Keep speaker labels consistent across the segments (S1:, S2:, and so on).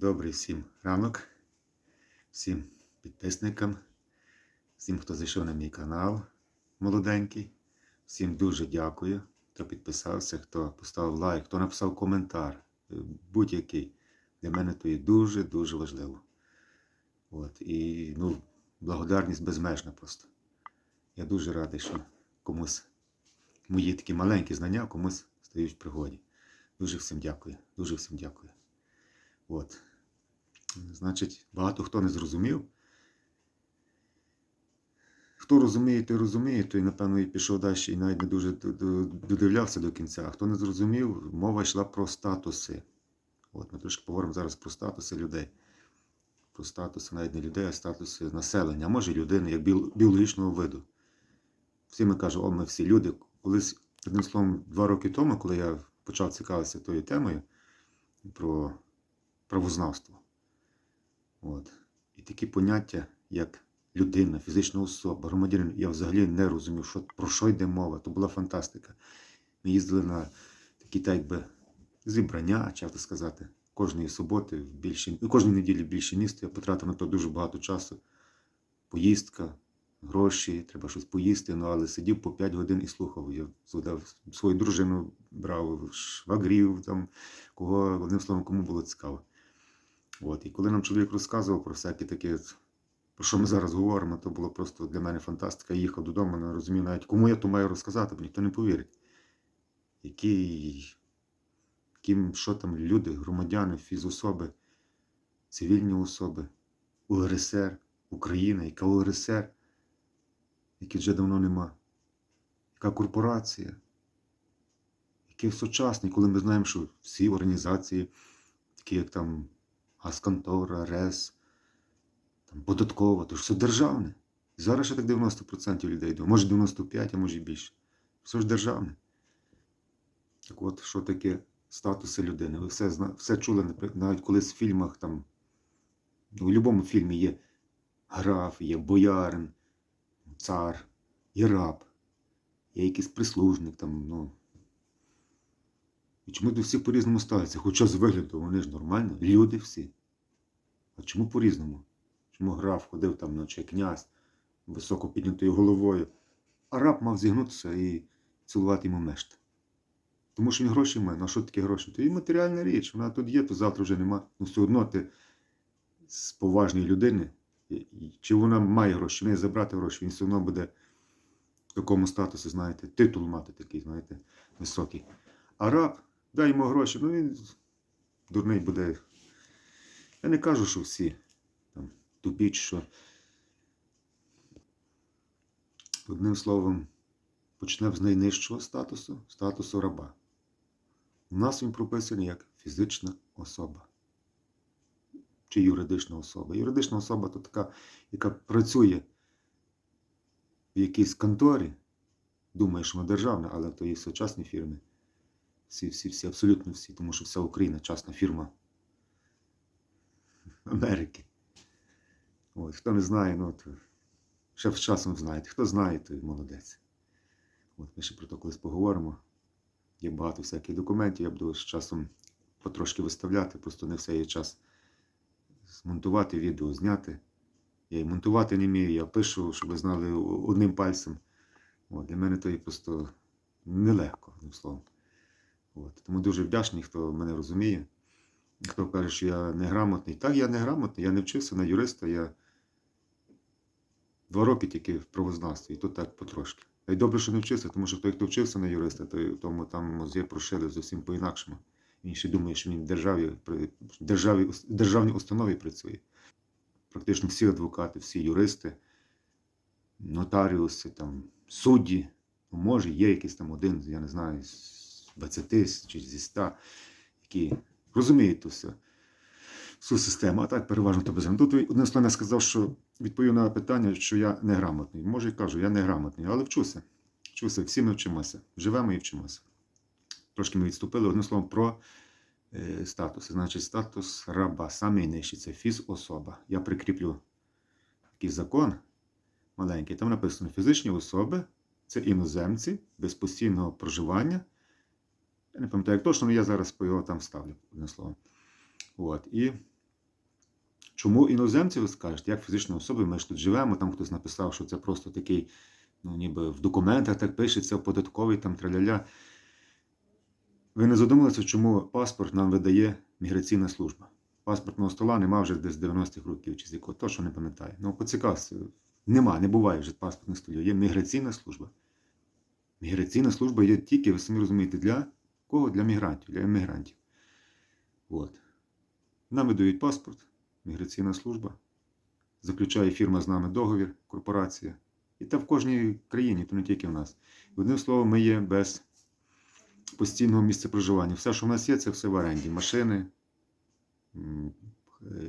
S1: Добрий всім ранок, всім підписникам, всім, хто зайшов на мій канал молоденький. Всім дуже дякую, хто підписався, хто поставив лайк, хто написав коментар. е, Будь-який. Для мене то є дуже-дуже важливо. От. І ну, благодарність безмежна просто. Я дуже радий, що комусь мої такі маленькі знання комусь стають в пригоді. Дуже всім дякую. Дуже всім дякую. От. Значить, багато хто не зрозумів. Хто розуміє, той розуміє, той, напевно, і пішов далі і навіть не дуже додивлявся до кінця. А хто не зрозумів, мова йшла про статуси. От ми трошки поговоримо зараз про статуси людей. Про статуси навіть не людей, а статуси населення, а може людини як біологічного виду. Всі ми кажемо, о, ми всі люди. Колись, одним словом, два роки тому, коли я почав цікавитися тою темою про правознавство. От. І такі поняття, як людина, фізична особа, громадянин, я взагалі не розумів, що, про що йде мова. То була фантастика. Ми їздили на такі так якби зібрання, як сказати, кожної суботи, в більші, ну, кожної неділі більше місто. Я потратив на то дуже багато часу. Поїздка, гроші, треба щось поїсти, ну але сидів по 5 годин і слухав. Я сюди свою дружину брав, швагрів, там, кого, одним словом, кому було цікаво. От. І коли нам чоловік розказував про всякі такі, про що ми зараз говоримо, то було просто для мене фантастика. Я їхав додому, не розумів навіть, кому я то маю розказати, бо ніхто не повірить. Які, яким, що там люди, громадяни, фізособи, цивільні особи, УРСР, Україна, яка УРСР, які вже давно нема, яка корпорація, який сучасний, коли ми знаємо, що всі організації, такі як там Газконтора, РЕС, там, податкова, то ж все державне. Зараз ще так 90% людей думає, може 95%, а може і більше. Все ж державне. Так от, що таке статуси людини? Ви все, все чули, навіть колись в фільмах там, ну, у будь-якому фільмі є граф, є боярин, цар, є раб, є якийсь прислужник там, ну. І чому до всіх по-різному ставляться? Хоча з вигляду вони ж нормально, люди всі. А чому по-різному? Чому граф ходив там, наче князь, високо піднятою головою, а раб мав зігнутися і цілувати йому мешт. Тому що він гроші має. Ну а що таке гроші? То і матеріальна річ, вона тут є, то завтра вже нема. Ну все одно ти з поважної людини, чи вона має гроші, в неї забрати гроші, він все одно буде в такому статусі, знаєте, титул мати такий, знаєте, високий. А раб, дай йому гроші, ну він дурний буде. Я не кажу, що всі там тупі, чи що. Одним словом, почнемо з найнижчого статусу, статусу раба. У нас він прописаний як фізична особа чи юридична особа. Юридична особа то така, яка працює в якійсь конторі, думає, що вона державна, але то є сучасні фірми. Всі, всі, всі, абсолютно всі, тому що вся Україна частна фірма Америки. От, хто не знає, ну то ще з часом знаєте. Хто знає, той молодець. От, ми ще про це колись поговоримо. Є багато всяких документів, я буду з часом потрошки виставляти, просто не все є час змонтувати відео, зняти. Я і монтувати не вмію, я пишу, щоб ви знали одним пальцем. От, для мене то є просто нелегко, одним словом. От, тому дуже вдячний, хто мене розуміє. Хто каже, що я неграмотний. Так, я неграмотний, я не вчився на юриста, я два роки тільки в правознавстві, і то так потрошки. Та й добре, що не вчився, тому що той, хто вчився на юриста, той тому там мозги прошили зовсім по-інакшому. Він ще думає, що він в державі, державі, державній установі працює. Практично всі адвокати, всі юристи, нотаріуси, там, судді, ну, може, є якийсь там один, я не знаю, з 20 чи зі 100, які розуміють ту все, всю систему, а так переважно то безграмотно. Тут словом я сказав, що відповів на питання, що я неграмотний. Може, і кажу, я неграмотний, але вчуся. Вчуся, всі ми вчимося. Живемо і вчимося. Трошки ми відступили, одним словом, про е, статус. Значить, статус раба, самий нижчий, це фізособа. Я прикріплю такий закон маленький. Там написано фізичні особи, це іноземці без постійного проживання. Я не пам'ятаю, як точно, але я зараз по його там ставлю, одним словом. От. І Чому іноземці ви скажете, як фізичні особи, ми ж тут живемо, там хтось написав, що це просто такий, ну ніби в документах так пишеться, податковий там траляля. Ви не задумалися, чому паспорт нам видає міграційна служба? Паспортного стола нема вже десь з 90-х років чи з якого, то що не пам'ятаю. Ну, поцікався. Нема, не буває вже паспортних столів. Є міграційна служба. Міграційна служба є тільки, ви самі розумієте, для кого? Для мігрантів, для іммігрантів. От. Нам видають паспорт, міграційна служба. Заключає фірма з нами договір, корпорація. І це в кожній країні, то не тільки в нас. Одним словом, ми є без постійного місця проживання. Все, що в нас є, це все в оренді. Машини,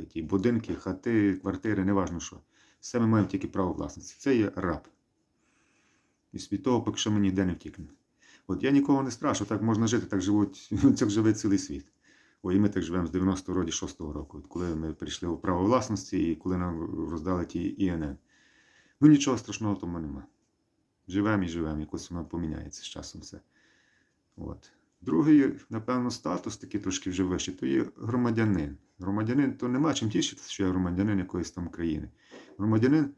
S1: ті будинки, хати, квартири, неважно що. Все ми маємо тільки право власності. Це є раб. І від того, поки що ми ніде не втікнемо. От я нікого не страшу, так можна жити, так живуть, так живе цілий світ. Ой, і ми так живемо з 90-го року, 6-го року, от коли ми прийшли в право власності і коли нам роздали ті ІНН. Ну нічого страшного в тому нема. Живемо і живемо, якось воно поміняється з часом все. От. Другий, напевно, статус такий трошки вже вищий, то є громадянин. Громадянин то нема чим тішитися, що я громадянин якоїсь там країни. Громадянин,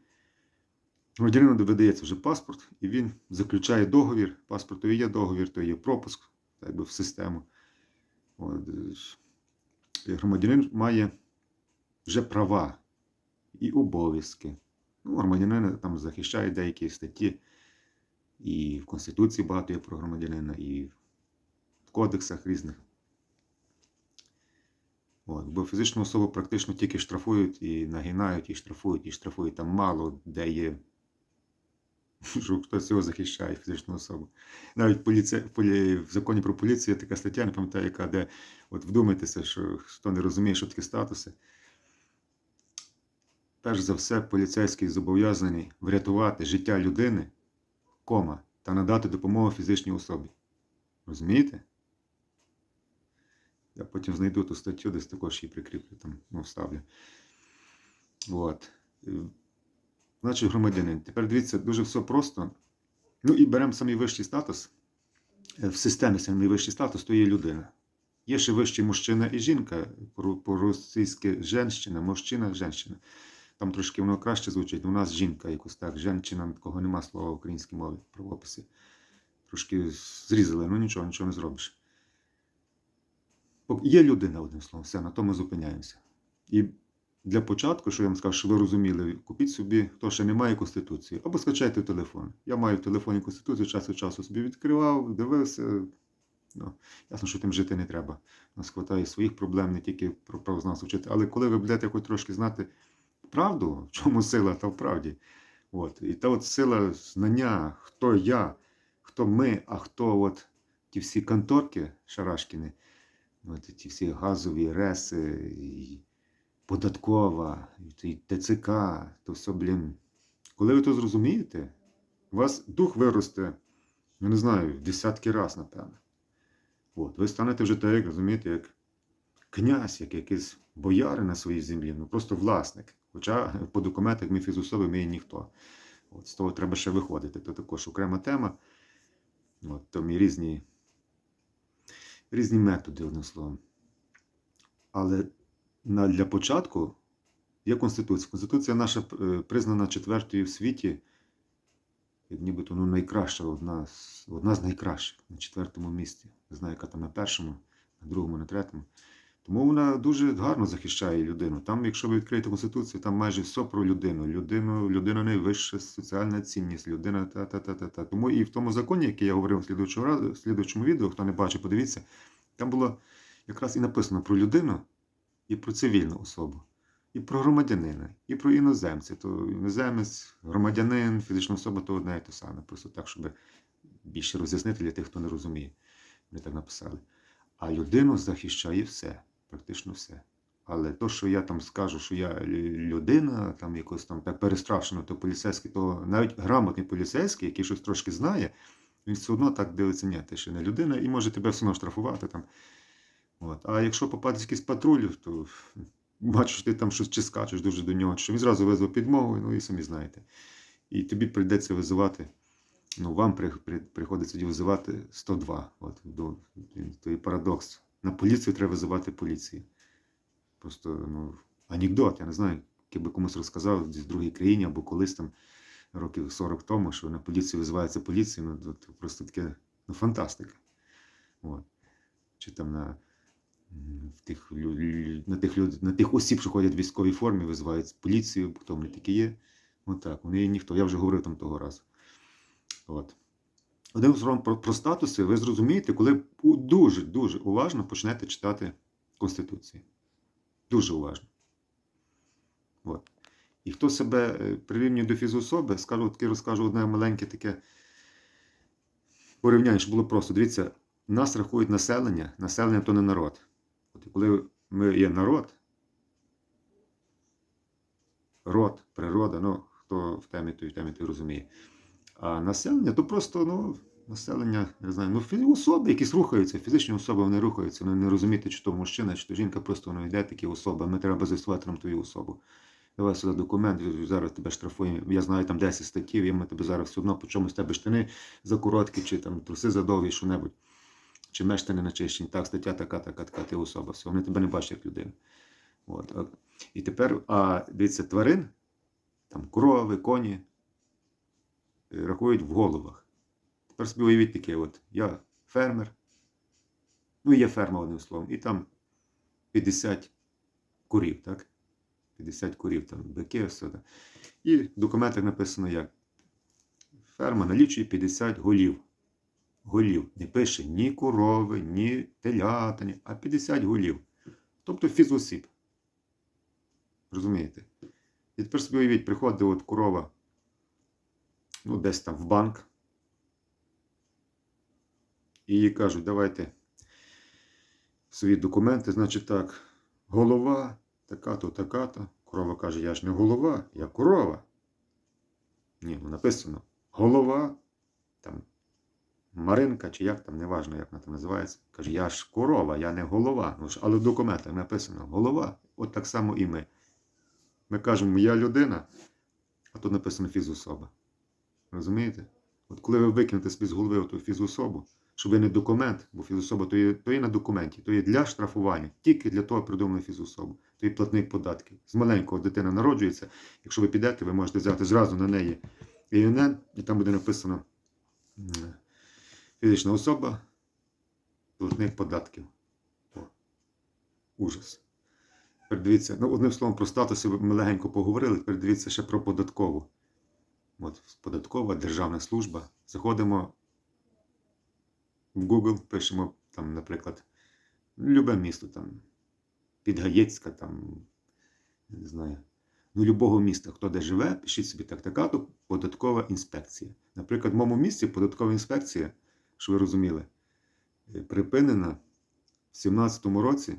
S1: громадянину видається вже паспорт, і він заключає договір. Паспортові є договір, то є пропуск так би, в систему. От. І Громадянин має вже права і обов'язки. Ну, громадянин там захищає деякі статті. І в Конституції багато є про громадянина, і в кодексах різних. От, бо фізичну особу практично тільки штрафують і нагинають, і штрафують, і штрафують. Там мало де є, що хтось його захищає, фізичну особу. Навіть поліція, полі, в законі про поліцію є така стаття, не пам'ятаю, яка, де от вдумайтеся, що хто не розуміє, що таке статуси. Перш за все, поліцейський зобов'язаний врятувати життя людини, кома, та надати допомогу фізичній особі. Розумієте? Я потім знайду ту статтю, десь також її прикріплю, там, ну, вставлю. От. Значить, громадянин. Тепер дивіться, дуже все просто. Ну і беремо самий вищий статус. Е, В системі самий вищий статус то є людина. Є ще вищий мужчина і жінка, по- по-російськи женщина, мужчина, женщина. Там трошки воно краще звучить. У нас жінка якось так, женщина, такого нема слова в українській мові в правописі. Трошки зрізали, ну нічого, нічого не зробиш. Є людина, одним словом, все, на тому зупиняємося. І для початку, що я вам скажу, що ви розуміли, купіть собі, хто ще не має Конституції, або скачайте телефон. Я маю в телефоні Конституцію, час від часу собі відкривав, дивився. Ну, ясно, що тим жити не треба. У нас хватає своїх проблем, не тільки про правознавство вчити. Але коли ви будете хоч трошки знати правду, в чому сила, та в правді. От. І та от сила знання, хто я, хто ми, а хто от ті всі конторки Шарашкіни, от ті всі газові реси, і податкова, і ТЦК, то все, блін. Коли ви то зрозумієте, у вас дух виросте, я не знаю, десятки раз, напевно. От, ви станете вже так, розумієте, як князь, як якийсь бояри на своїй землі, ну просто власник. Хоча по документах ми фізособи, ми є ніхто. От, з того треба ще виходити. То також окрема тема. От, там і різні, різні методи, одним словом. Але на, для початку є Конституція. Конституція наша е, признана четвертою в світі, як нібито ну, найкраща, одна з, одна з найкращих на четвертому місці. Не знаю, яка там на першому, на другому, на третьому. Тому вона дуже гарно захищає людину. Там, якщо ви відкриєте Конституцію, там майже все про людину. Людину, людина найвища соціальна цінність, людина та та та та та. Тому і в тому законі, який я говорив в слідуючому, разу- в слідуючому відео, хто не бачив, подивіться, там було якраз і написано про людину, і про цивільну особу, і про громадянина, і про іноземця. То іноземець, громадянин, фізична особа то одне і те саме. Просто так, щоб більше роз'яснити для тих, хто не розуміє. Вони так написали. А людину захищає все, практично все. Але то, що я там скажу, що я людина, там якось там так перестрашено, то поліцейський, то навіть грамотний поліцейський, який щось трошки знає, він все одно так дивиться, ні, ти ще не людина, і може тебе все одно штрафувати там. От. А якщо попадеш якийсь патруль, то бачиш, ти там щось чи скачеш дуже до нього, що він зразу визве підмогу, ну і самі знаєте. І тобі прийдеться визивати, ну вам при, при, приходиться визивати 102. От, до, то є парадокс. На поліцію треба визивати поліцію. Просто, ну, анекдот, я не знаю, якби комусь розказав в другій країні або колись там років 40 тому, що на поліцію визивається поліція, ну то, то просто таке ну, фантастика. От. Чи там на, в тих, на, тих, люд- на тих осіб, що ходять в військовій формі, визивають поліцію, хто вони такі є. Отак, вони є ніхто. Я вже говорив там того разу. От. Одним словом, про, про статуси ви зрозумієте, коли дуже-дуже уважно почнете читати Конституцію. Дуже уважно. От. І хто себе е, прирівнює до фізособи, скажу, таки розкажу одне маленьке таке порівняння, що було просто. Дивіться, нас рахують населення, населення то не народ. Коли ми є народ, род, природа, ну, хто в темі, той в темі той розуміє. А населення то просто, ну, населення, не знаю, ну, особи, якісь рухаються, фізичні особи вони рухаються, вони не розумієте, чи то мужчина, чи то жінка, просто воно йде такі особи, ми треба з'ясувати нам твою особу. Давай сюди документ, зараз тебе штрафуємо. Я знаю там 10 статтів, і ми тебе зараз все одно по чомусь тебе штани за короткі, чи там труси за довгі, що-небудь. Чи мештани начищені. Так, стаття така, така, така, ти особа. Все, вони тебе не бачать як людину. От. І тепер, а дивіться, тварин, там корови, коні, е, рахують в головах. Тепер собі уявіть таке, от я фермер, ну є ферма одним словом, і там 50 курів, так? 50 курів, там бики, все. Так. І в документах написано як. Ферма налічує 50 голів. Голів. Не пише ні корови, ні телята, ні, а 50 голів. Тобто фізосіб. Розумієте? І тепер собі уявіть, приходить от корова, ну, десь там в банк. І їй кажуть, давайте свої документи, значить так, голова, така-то, така-то. Корова каже, я ж не голова, я корова. Ні, ну написано голова, там Маринка, чи як там, неважно, як вона там називається. Каже, я ж корова, я не голова. Ну, але в документах написано голова. От так само і ми. Ми кажемо, я людина, а тут написано фізособа. Розумієте? От коли ви викинете собі з голови ту фізособу, що ви не документ, бо фізособа то є, то є на документі, то є для штрафування, тільки для того придумали фізособу. То є платник податків. З маленького дитина народжується. Якщо ви підете, ви можете взяти зразу на неї ІНН, і там буде написано фізична особа, платник податків. О, ужас. Тепер дивіться, ну, одним словом, про статуси ми легенько поговорили, тепер дивіться ще про податкову. От, податкова державна служба. Заходимо в Google, пишемо там, наприклад, любе місто там, Підгаєцька, там, не знаю, ну, любого міста, хто де живе, пишіть собі так, така то податкова інспекція. Наприклад, в моєму місті податкова інспекція, що ви розуміли, е, припинена в 17-му році.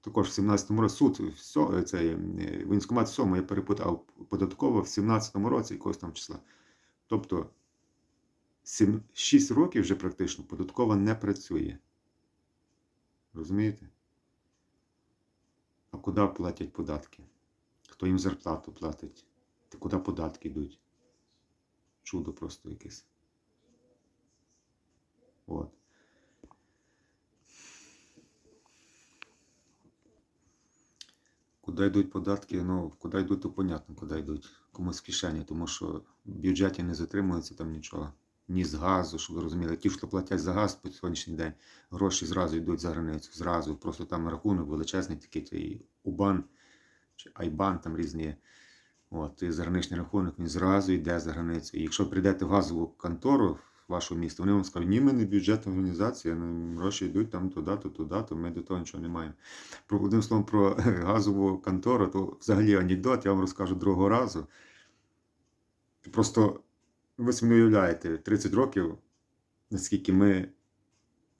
S1: Також в 17-му році суд все, цей е, воєнкомат 7 я перепутав податково в 17-му році якогось там числа. Тобто 7, 6 років вже практично податкова не працює. Розумієте? А куди платять податки? Хто їм зарплату платить? Та куди податки йдуть? Чудо просто якесь. От. Куди йдуть податки? Ну, куди йдуть, то понятно, куди йдуть. Комусь в кишені, тому що в бюджеті не затримується там нічого. Ні з газу, щоб ви розуміли. Ті, хто платять за газ по сьогоднішній день, гроші зразу йдуть за границю. Зразу. Просто там рахунок величезний, такий УБАН чи Айбан, там різні. є. От, і заграничний рахунок, він зразу йде за границю. І якщо прийдете в газову контору вашого міста, вони вам скажуть, ні, ми не бюджетна організація, гроші йдуть там туди-то, туди-то, ми до того нічого не маємо. Про одним словом про газову контору, то взагалі анекдот, я вам розкажу другого разу. Просто ви собі не уявляєте, 30 років, наскільки ми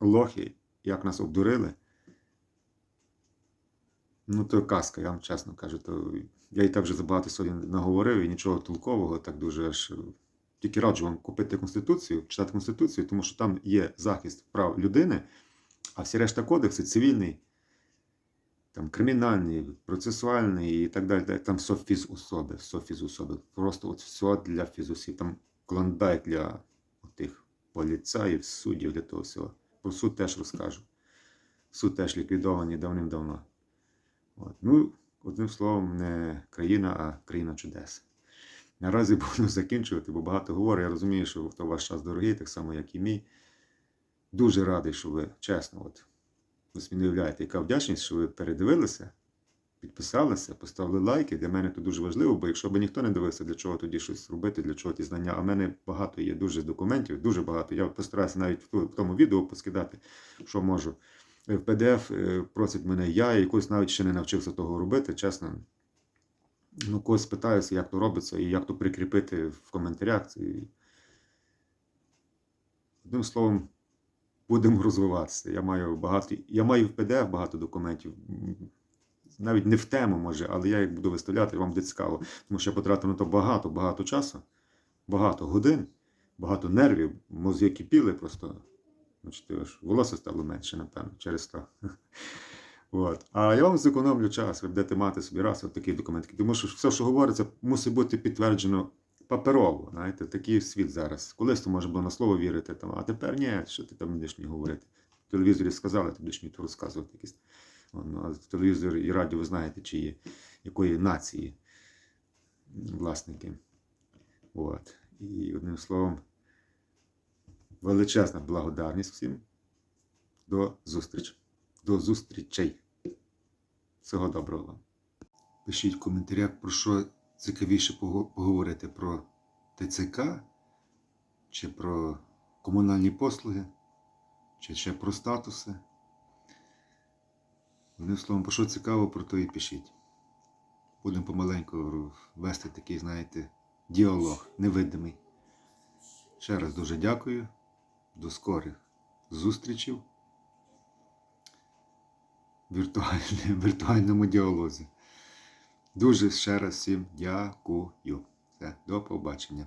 S1: лохи, як нас обдурили. Ну, то казка, я вам чесно кажу. То я і так вже забагато сьогодні наговорив і нічого толкового, так дуже аж. Тільки раджу вам купити Конституцію, читати Конституцію, тому що там є захист прав людини, а всі решта кодекси цивільний, там кримінальний, процесуальний і так далі. Там все фізособи, все фізособи. Просто от все для фізосіб. Там клондайк для тих поліцаїв, суддів, для того всього. Про суд теж розкажу. Суд теж ліквідований давним-давно. От. Ну, Одним словом, не країна, а країна чудес. Наразі буду закінчувати, бо багато говорю. Я розумію, що то ваш час дорогий, так само, як і мій. Дуже радий, що ви чесно, от, ви уявляєте, яка вдячність, що ви передивилися, підписалися, поставили лайки. Для мене це дуже важливо, бо якщо б ніхто не дивився, для чого тоді щось робити, для чого ті знання. А в мене багато є дуже документів, дуже багато. Я постараюся навіть в тому відео поскидати, що можу. В PDF е, просить мене, я якось навіть ще не навчився того робити, чесно. Ну, когось питаюся, як то робиться і як то прикріпити в коментарях. Одним словом, будемо розвиватися. Я маю багато, я маю в PDF багато документів. Навіть не в тему, може, але я їх буду виставляти, вам буде цікаво. Тому що я потратив на то багато, багато часу, багато годин, багато нервів, мозги кипіли просто. Значить, волосся стало менше, напевно, через то. От. А я вам зекономлю час, ви будете мати собі раз от такі документи. Тому що все, що говориться, мусить бути підтверджено паперово. Знаєте, такий світ зараз. Колись то може було на слово вірити, там, а тепер ні, що ти там будеш мені говорити. В телевізорі сказали, ти будеш мені то розказувати якісь. Ну, а в телевізорі і радіо ви знаєте, чи є, якої нації власники. От. І одним словом, величезна благодарність всім. До зустрічі. До зустрічей. Всього доброго вам. Пишіть в коментарях, про що цікавіше пого- поговорити про ТЦК, чи про комунальні послуги, чи ще про статуси. Одним словом, про що цікаво, про то і пишіть. Будемо помаленьку вести такий, знаєте, діалог невидимий. Ще раз дуже дякую. До скорих зустрічей віртуальному діалозі. Дуже ще раз всім дякую. До побачення.